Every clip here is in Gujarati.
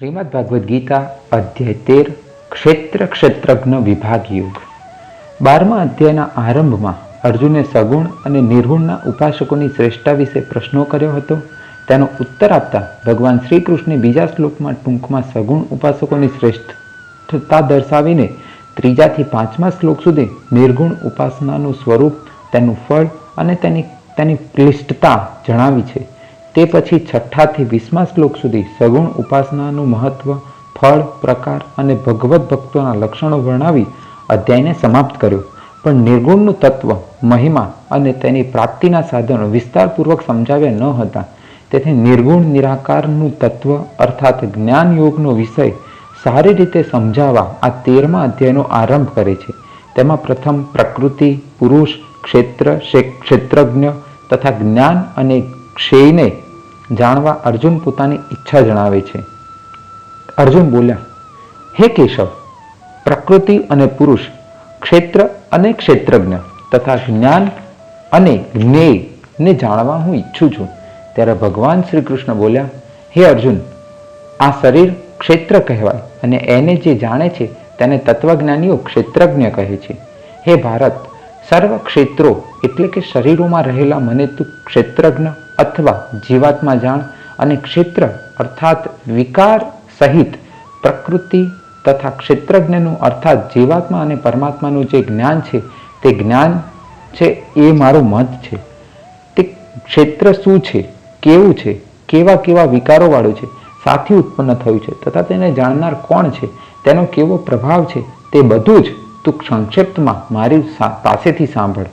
શ્રીમદ ભાગવદ્ ગીતા અધ્યાય તેર, ક્ષેત્ર ક્ષેત્રજ્ઞ વિભાગ યુગ. બારમા અધ્યાયના આરંભમાં અર્જુને સગુણ અને નિર્ગુણના ઉપાસકોની શ્રેષ્ઠતા વિશે પ્રશ્નો કર્યો હતો. તેનો ઉત્તર આપતા ભગવાન શ્રી કૃષ્ણે બીજા શ્લોકમાં ટૂંકમાં સગુણ ઉપાસકોની શ્રેષ્ઠતા દર્શાવીને ત્રીજાથી પાંચમા શ્લોક સુધી નિર્ગુણ ઉપાસનાનું સ્વરૂપ, તેનું ફળ અને તેની તેની ક્લિષ્ટતા જણાવી છે. તે પછી છઠ્ઠાથી વીસમા શ્લોક સુધી સગુણ ઉપાસનાનું મહત્વ, ફળ, પ્રકાર અને ભગવત ભક્તોના લક્ષણો વર્ણવી અધ્યાયને સમાપ્ત કર્યો. પણ નિર્ગુણનું તત્વ, મહિમા અને તેની પ્રાપ્તિના સાધનો વિસ્તારપૂર્વક સમજાવ્યા ન હતા. તેથી નિર્ગુણ નિરાકારનું તત્વ અર્થાત જ્ઞાન યોગનો વિષય સારી રીતે સમજાવવા આ તેરમા અધ્યાયનો આરંભ કરે છે. તેમાં પ્રથમ પ્રકૃતિ, પુરુષ, ક્ષેત્ર ક્ષેત્રજ્ઞ તથા જ્ઞાન અને ક્ષયને જાણવા અર્જુન પોતાની ઈચ્છા જણાવે છે. અર્જુન બોલ્યા, હે કેશવ, પ્રકૃતિ અને પુરુષ, ક્ષેત્ર અને ક્ષેત્રજ્ઞ તથા જ્ઞાન અને જ્ઞેયને જાણવા હું ઈચ્છું છું. ત્યારે ભગવાન શ્રી કૃષ્ણ બોલ્યા, હે અર્જુન, આ શરીર ક્ષેત્ર કહેવાય અને એને જે જાણે છે તેને તત્વજ્ઞાનીઓ ક્ષેત્રજ્ઞ કહે છે. હે ભારત, સર્વ ક્ષેત્રો એટલે કે શરીરોમાં રહેલા મને તું ક્ષેત્રજ્ઞ અથવા જીવાત્મા જાણ અને ક્ષેત્ર અર્થાત વિકાર સહિત પ્રકૃતિ તથા ક્ષેત્રજ્ઞનું અર્થાત જીવાત્મા અને પરમાત્માનું જે જ્ઞાન છે, તે જ્ઞાન છે એ મારો મત છે. તે ક્ષેત્ર શું છે, કેવું છે, કેવા કેવા વિકારોવાળું છે, સાથી ઉત્પન્ન થયું છે, તથા તેને જાણનાર કોણ છે, તેનો કેવો પ્રભાવ છે, તે બધું જ તું સંક્ષિપ્તમાં મારી પાસેથી સાંભળ.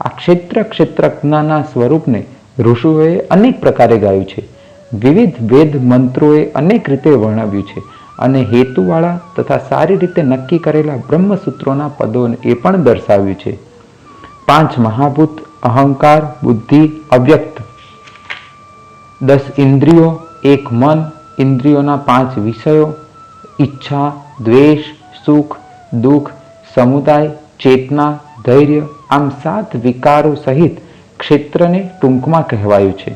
આ ક્ષેત્ર ક્ષેત્રજ્ઞાના સ્વરૂપને ઋષિઓએ અનેક પ્રકારે ગાયું છે. વિવિધ વેદ મંત્રોએ અનેક રીતે વર્ણવ્યું છે અને હેતુવાળા તથા સારી રીતે નક્કી કરેલા બ્રહ્મસૂત્રોના પદોને એ પણ દર્શાવ્યું છે. પાંચ મહાભૂત, અહંકાર, બુદ્ધિ, અવ્યક્ત. દસ ઇન્દ્રિયો, એક મન, ઇન્દ્રિયોના પાંચ વિષયો. ઈચ્છા, દ્વેષ, સુખ, દુઃખ, સમુદાય, ચેતના, ધૈર્ય, આમ સાત વિકારો સહિત ક્ષેત્રને ટૂંકમાં કહેવાયું છે.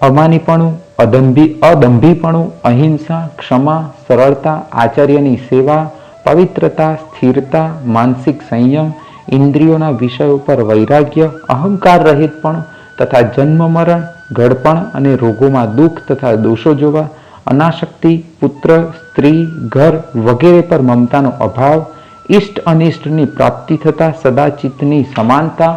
અમાનીપણું, અદંભી, અદંભીપણું, અહિંસા, ક્ષમા, સરળતા, આચાર્યની સેવા, પવિત્રતા, સ્થિરતા, માનસિક સંયમ, ઇન્દ્રિયોના વિષય ઉપર વૈરાગ્ય, અહંકાર રહિતપણું તથા જન્મ મરણ ઘડપણ અને રોગોમાં દુઃખ તથા દોષો જોવા, અનાશક્તિ, પુત્ર, સ્ત્રી, ઘર વગેરે પર મમતાનો અભાવ ઇષ્ટ અનિષ્ટની પ્રાપ્તિ થતા સદાચિત્તની સમાનતા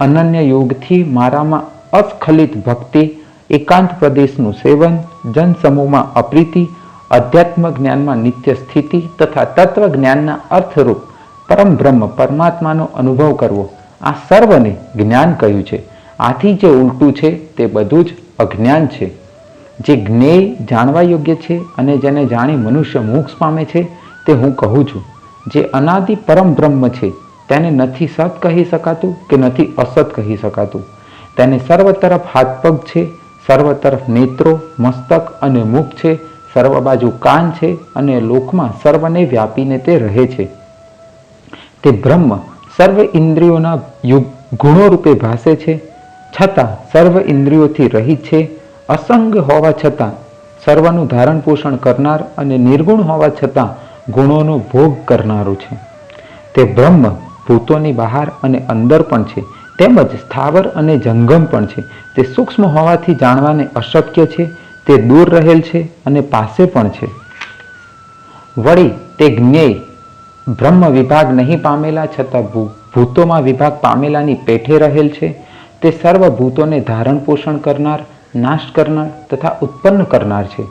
અનન્ય યોગથી મારામાં અસ્ખલિત ભક્તિ, એકાંત પ્રદેશનું સેવન, જનસમૂહમાં અપ્રીતિ, અધ્યાત્મ જ્ઞાનમાં નિત્ય સ્થિતિ તથા તત્વ જ્ઞાનના અર્થરૂપ પરમ બ્રહ્મ પરમાત્માનો અનુભવ કરવો, આ સર્વને જ્ઞાન કહ્યું છે. આથી જે ઉલટું છે તે બધું જ અજ્ઞાન છે. જે જ્ઞેય જાણવા યોગ્ય છે અને જેને જાણી મનુષ્ય મોક્ષ પામે છે, તે હું કહું છું. જે અનાદિ પરમ બ્રહ્મ છે તેને નથી સત કહી શકાતું કે નથી અસત કહી શકાતું. તેને સર્વ તરફ હાથ પગ છે, સર્વ તરફ નેત્રો, મસ્તક અને મુખ છે, સર્વ બાજુ કાન છે અને લોકમાં સર્વને વ્યાપીને તે રહે છે. તે બ્રહ્મ સર્વ ઇન્દ્રિયોના ગુણો રૂપે ભાસે છે, છતાં સર્વ ઇન્દ્રિયોથી રહિત છે, અસંગ હોવા છતાં સર્વનું ધારણ પોષણ કરનાર અને નિર્ગુણ હોવા છતાં ગુણોનો ભોગ કરનારું છે. તે બ્રહ્મ ભૂતોની બહાર અને અંદર પણ છે. તેમજ સ્થાવર અને જંગમ પણ છે. તે સૂક્ષ્મ હોવાથી જાણવાને અશક્ય છે. તે દૂર રહેલ છે અને પાસે પણ છે. વળી તે જ્ઞેય, બ્રહ્મ વિભાગ નહીં પામેલા છતાં ભૂતોમાં વિભાગ પામેલાની પેઠે રહેલ છે. તે સર્વ ભૂતોને ધારણ પોષણ કરનાર, નાશ કરનાર તથા ઉત્પન્ન કરનાર છે.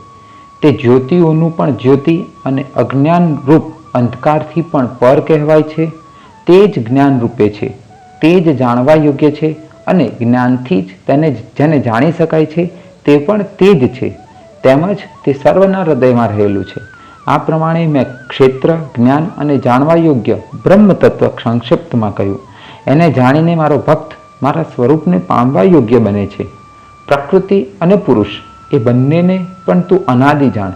તે જ્યોતિઓનું પણ જ્યોતિ અને અજ્ઞાન રૂપ અંધકારથી પણ પર કહેવાય છે. તે જ જ્ઞાન રૂપે છે. તે જ જાણવા યોગ્ય છે અને જ્ઞાનથી જ તેને જેને જાણી શકાય છે તે પણ તે જ છે. તેમજ તે સર્વના હૃદયમાં રહેલું છે. આ પ્રમાણે મેં ક્ષેત્ર, જ્ઞાન અને જાણવા યોગ્ય બ્રહ્મ તત્વ સંક્ષિપ્તમાં કહ્યું. એને જાણીને મારો ભક્ત મારા સ્વરૂપને પામવા યોગ્ય બને છે. પ્રકૃતિ અને પુરુષ એ બંનેને પણ તું અનાદિ જાણ.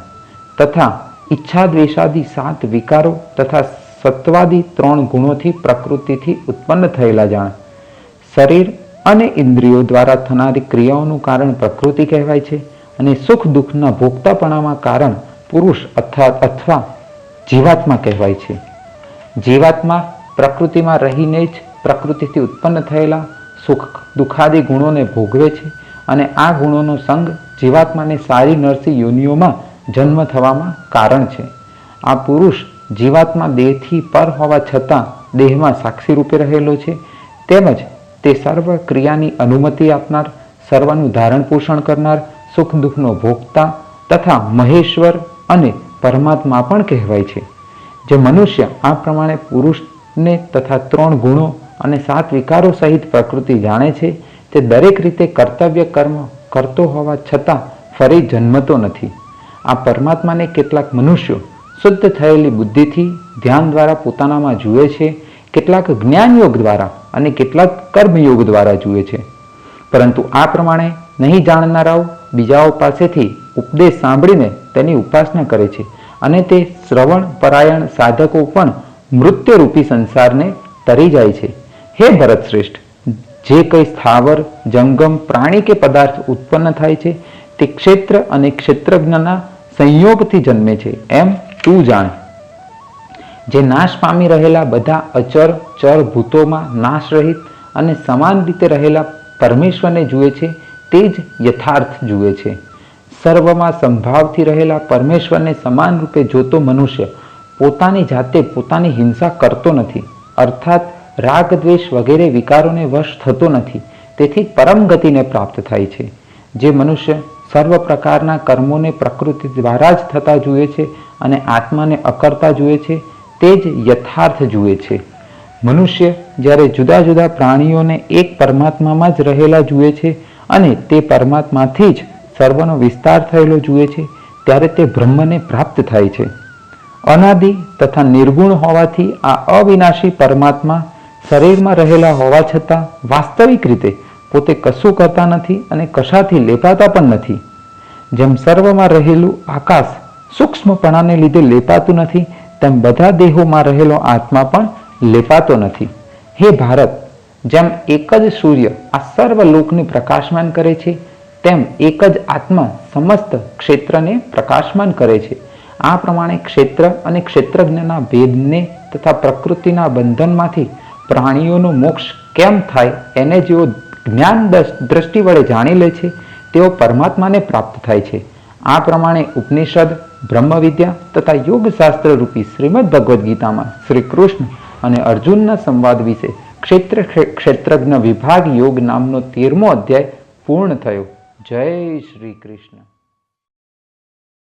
તથા ઈચ્છા દ્વેષાદિ સાત વિકારો તથા સત્વાદી ત્રણ ગુણોથી પ્રકૃતિથી ઉત્પન્ન થયેલા જાણ. શરીર અને ઇન્દ્રિયો દ્વારા થનારી ક્રિયાઓનું કારણ પ્રકૃતિ કહેવાય છે અને સુખ દુઃખના ભોગતાપણામાં કારણ પુરુષ અથવા અથવા જીવાત્મા કહેવાય છે. જીવાત્મા પ્રકૃતિમાં રહીને જ પ્રકૃતિથી ઉત્પન્ન થયેલા સુખ દુઃખાદી ગુણોને ભોગવે છે અને આ ગુણોનો સંગ જીવાત્માને સારી નરસી યોનિઓમાં જન્મ થવામાં કારણ છે. આ પુરુષ જીવાત્મા દેહથી પર હોવા છતાં દેહમાં સાક્ષી રૂપે રહેલો છે, તેમજ તે સર્વ ક્રિયાની અનુમતિ આપનાર, સર્વનું ધારણ પોષણ કરનાર, સુખ દુઃખનો ભોગતા તથા મહેશ્વર અને પરમાત્મા પણ કહેવાય છે. જે મનુષ્ય આ પ્રમાણે પુરુષને તથા ત્રણ ગુણો અને સાત વિકારો સહિત પ્રકૃતિ જાણે છે, તે દરેક રીતે કર્તવ્ય કર્મ કરતો હોવા છતાં ફરી જન્મતો નથી. આ પરમાત્માને કેટલાક મનુષ્યો શુદ્ધ થયેલી બુદ્ધિથી ધ્યાન દ્વારા પોતાનામાં જુએ છે, કેટલાક જ્ઞાન યોગ દ્વારા અને કેટલાક કર્મયોગ દ્વારા જુએ છે. પરંતુ આ પ્રમાણે નહીં જાણનારાઓ બીજાઓ પાસેથી ઉપદેશ સાંભળીને તેની ઉપાસના કરે છે અને તે શ્રવણ પરાયણ સાધકો પણ મૃત્યુરૂપી સંસારને તરી જાય છે. હે ભરત શ્રેષ્ઠ, જે કંઈ સ્થાવર, જંગમ, પ્રાણી કે પદાર્થ ઉત્પન્ન થાય છે તે ક્ષેત્ર અને ક્ષેત્રજ્ઞના સંયોગથી જન્મે છે. એમ તું જાણ. જે નાશ પામી રહેલા બધા અચર ચર ભૂતોમાં નાશ રહિત અને સમાન રીતે રહેલા પરમેશ્વરને જુએ છે, તે જ યથાર્થ જુએ છે. સર્વમાં સંભાવથી રહેલા પરમેશ્વરને સમાન રૂપે જોતો મનુષ્ય પોતાની જાતે પોતાની હિંસા કરતો નથી, અર્થાત રાગ દ્વેષ વગેરે વિકારોને વશ થતો નથી, તેથી પરમ ગતિને પ્રાપ્ત થાય છે. જે મનુષ્ય સર્વ પ્રકારના કર્મોને પ્રકૃતિ દ્વારા જ થતા જુએ છે અને આત્માને અકર્તા જુએ છે, તે જ યથાર્થ જુએ છે. મનુષ્ય જ્યારે જુદા જુદા પ્રાણીઓને એક પરમાત્મામાં જ રહેલા જુએ છે અને તે પરમાત્માથી જ સર્વનો વિસ્તાર થયેલો જુએ છે, ત્યારે તે બ્રહ્મને પ્રાપ્ત થાય છે. અનાદિ તથા નિર્ગુણ હોવાથી આ અવિનાશી પરમાત્મા શરીરમાં રહેલા હોવા છતાં વાસ્તવિક રીતે પોતે કશું કરતા નથી અને કશાથી લેપાતા પણ નથી. જેમ સર્વમાં રહેલું આકાશ સૂક્ષ્મપણાને લીધે લેપાતું નથી, તેમ બધા દેહોમાં રહેલો આત્મા પણ લેપાતો નથી. હે ભારત, જેમ એક જ સૂર્ય આ સર્વ લોકને પ્રકાશમાન કરે છે, તેમ એક જ આત્મા સમસ્ત ક્ષેત્રને પ્રકાશમાન કરે છે. આ પ્રમાણે ક્ષેત્ર અને ક્ષેત્રજ્ઞના ભેદને તથા પ્રકૃતિના બંધનમાંથી પ્રાણીઓનો મોક્ષ કેમ થાય, એને જેઓ જ્ઞાન દ્રષ્ટિ વડે જાણી લે છે, તેઓ પરમાત્માને પ્રાપ્ત થાય છે. આ પ્રમાણે ઉપનિષદ બ્રહ્મવિદ્યા તથા યોગશાસ્ત્ર રૂપી શ્રીમદ ભગવદ્ ગીતામાં શ્રી કૃષ્ણ અને અર્જુનના સંવાદ વિશે ક્ષેત્ર ક્ષેત્રજ્ઞ વિભાગ યોગ નામનો તેરમો અધ્યાય પૂર્ણ થયો. જય શ્રી કૃષ્ણ.